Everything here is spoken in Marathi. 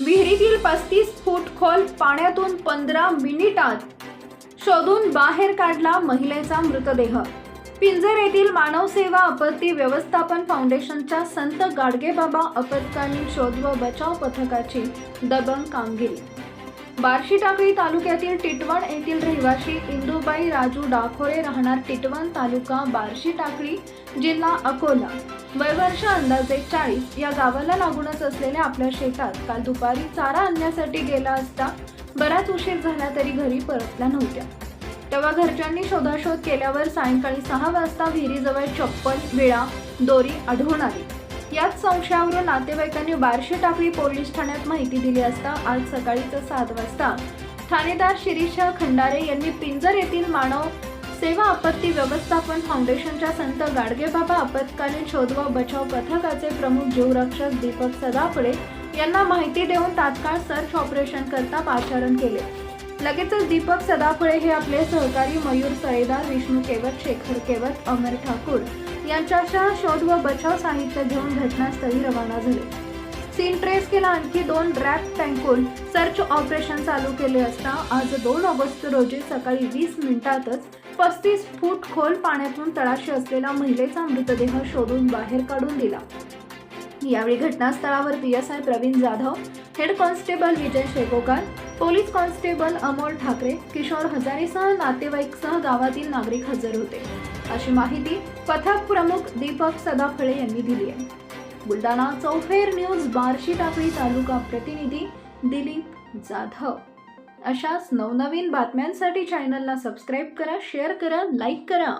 विहिरीतील पस्तीस फूट खोल पाण्यातून पंधरा मिनिटात शोधून बाहेर काढला महिलेचा मृतदेह. पिंजर येथील मानव सेवा आपत्ती व्यवस्थापन फाउंडेशनच्या संत गाडगेबाबा आपत्कालीन शोध व बचाव पथकाची दबंग कामगिरी. बार्शी टाकळी तालुक्यातील टिटवण येथील रहिवासी इंदुबाई राजू डाखोरे राहणार टिटवण तालुका बार्शी टाकळी जिल्हा अकोला. वयवर्ष अंदाजे चाळीस या गावाला लागूनच असलेल्या आपल्या शेतात काल दुपारी चारा आणण्यासाठी गेला असता बराच उशीर झाला तरी घरी परतल्या नव्हत्या. तेव्हा घरच्यांनी शोधाशोध केल्यावर सायंकाळी सहा वाजता विहिरीजवळ चप्पल विळा दोरी आढळून आली. याच संशयावरून नातेवाईकांनी बार्शी टाकळी पोलीस ठाण्यात माहिती दिली असता आज सकाळीच सात वाजता. ठाणेदार शिरीष खंडारे यांनी पिंजर येथील मानव सेवा आपत्ती व्यवस्थापन फाउंडेशनच्या संत गाडगेबाबा आपत्कालीन शोध व बचाव पथकाचे प्रमुख जीवरक्षक दीपक सदाफळे यांना माहिती देऊन तात्काळ सर्च ऑपरेशन करता पाचारण केले. लगेचच दीपक सदाफळे हे आपले सहकारी मयूर सळेदार विष्णू केवत शेखर केवत अमर ठाकूर यांच्यासह शोध व बचाव साहित्य घेऊन घटनास्थळी रवाना झाले. सीन ट्रेस केला आणखी दोन रॅप टँकून. सर्च ऑपरेशन चालू केले असता आज दोन ऑगस्ट रोजी सकाळी वीस मिनिटातच पस्तीस फूट खोल पाण्यातून तळाशी असलेला महिलेचा मृतदेह शोधून बाहेर काढून दिला. यावेळी घटनास्थळावर P S I Pravin Jadhav head constable Vijay Shegokar police constable Amol Thakare Kishor हजारेसह नातेवाईकसह गावातील नागरिक हजर होते. अशी माहिती पथक प्रमुख दीपक सदाफळे यांनी दिली आहे. बुलढाणा चौफेर न्यूज बार्शी टाकळी तालुका प्रतिनिधी दिलीप जाधव. अशाच नवनवीन बातम्यांसाठी चॅनलला सबस्क्राईब करा शेअर करा लाईक करा.